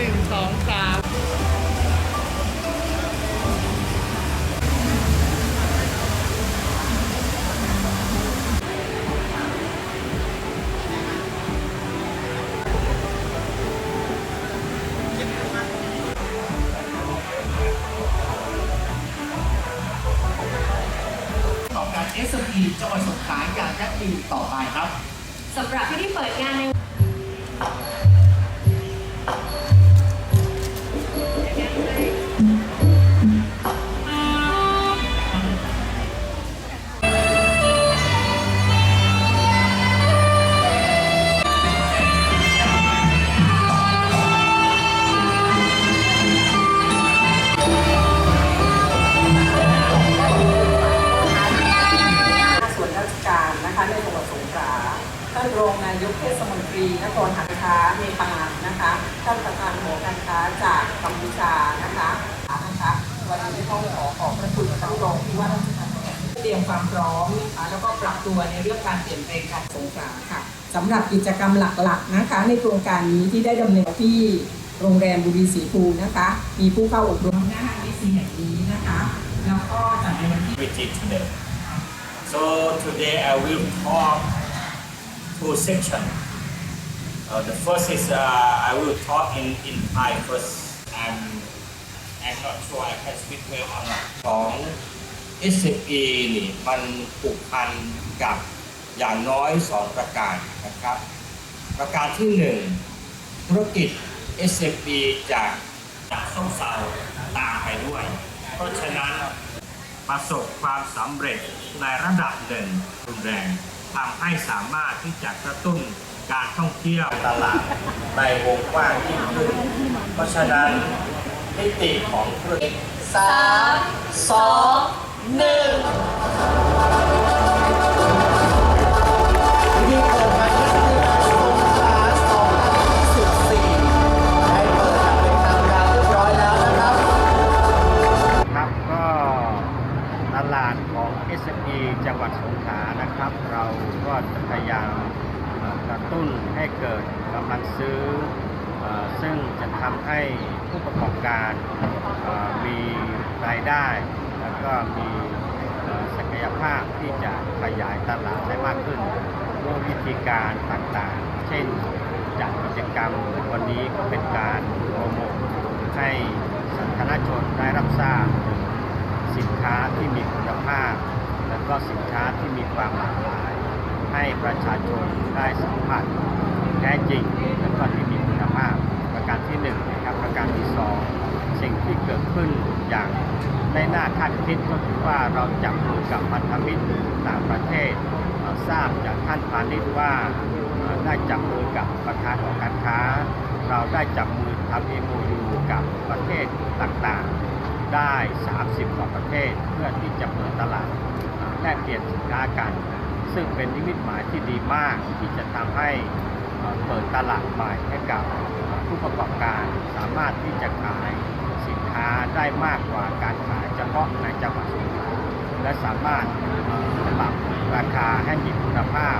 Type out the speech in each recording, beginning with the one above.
หนึ่งสองสามต่อการ SME จังหวัดสงขลาอย่างยั่งยืนต่อไปครับสำหรับพิธีเปิดงานในส่วน ท่านรองนายกเทศมนตรีนครหันคาเนปาลนะคะ ท่านประธานหอการค้าจากกัมพูชานะคะนะคะวันนี้ต้องขอขอบพระคุณท่านรองที่ว่าราชการเตรียมความพร้อมนะคะแล้วก็ปรับตัวในเรื่องการเปลี่ยนแปลงการสงขลาค่ะสำหรับกิจกรรมหลักๆนะคะ ในโครงการนี้ที่ได้ดำเนินที่โรงแรมบุรีศรีภูนะคะ มีผู้เข้าอบรมหน้าห้างวิซีแห่งนี้นะคะ แล้วก็จัดในวันที่ So today I will talk two sections. Uh, the first is uh, I will talk in, in Thai first. I'm, I'm not sure I can speak well or not. ของ SME นี่มันผูกพันกับอย่างน้อย 2 ประการนะครับ ประการที่ 1 ธุรกิจ SME จะจะต้องเซาตามไปด้วย เพราะฉะนั้นประสบความสำเร็จในระดับหนึ่งรุนแรง ทำให้สามารถที่จะกระตุ้นการท่องเที่ยวตลาดในวงกว้างยิ่งขึ้น เพราะฉะนั้นมิติของธุรกิจสามสองหนึ่ง ตุ้นให้เกิดกำลังซื้อ ซึ่งจะทำให้ผู้ประกอบการมีรายได้ แล้วก็มีศักยภาพที่จะขยายตลาดได้มากขึ้นด้วยวิธีการต่างๆ เช่นจัดกิจกรรมวันนี้ก็เป็นการโปรโมทให้สาธารณชนได้รับทราบสินค้าที่มีคุณภาพ และก็สินค้าที่มีความหลากหลาย ให้ประชาชนได้สัมผัสแท้จริงและก็ที่มีคุณภาพประการที่หนึ่งนะครับประการที่สองสิ่งที่เกิดขึ้นอย่างได้น่าคาดคิดก็คือว่าเราจับมือกับพันธมิตรต่างประเทศเอ่อทราบจากท่านพาณิชย์ว่าได้จับมือกับประธานของการค้า เราได้จับมือทำ MOU กับประเทศต่างๆ ได้ 30 กว่าประเทศเพื่อที่จะเปิดตลาดแลกเปลี่ยนสินค้ากัน ซึ่งเป็นนิมิตหมายที่ดีมากที่จะทำให้เปิดตลาดใหม่ให้กับผู้ประกอบการสามารถที่จะขายสินค้าได้มากกว่าการขายเฉพาะในจังหวัดสงขลาและสามารถปรับราคาให้มีคุณภาพ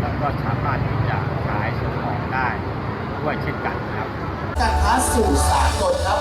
แล้วก็สามารถที่จะขายส่งออกได้ด้วยเช่นกันครับการค้าสู่สากลครับ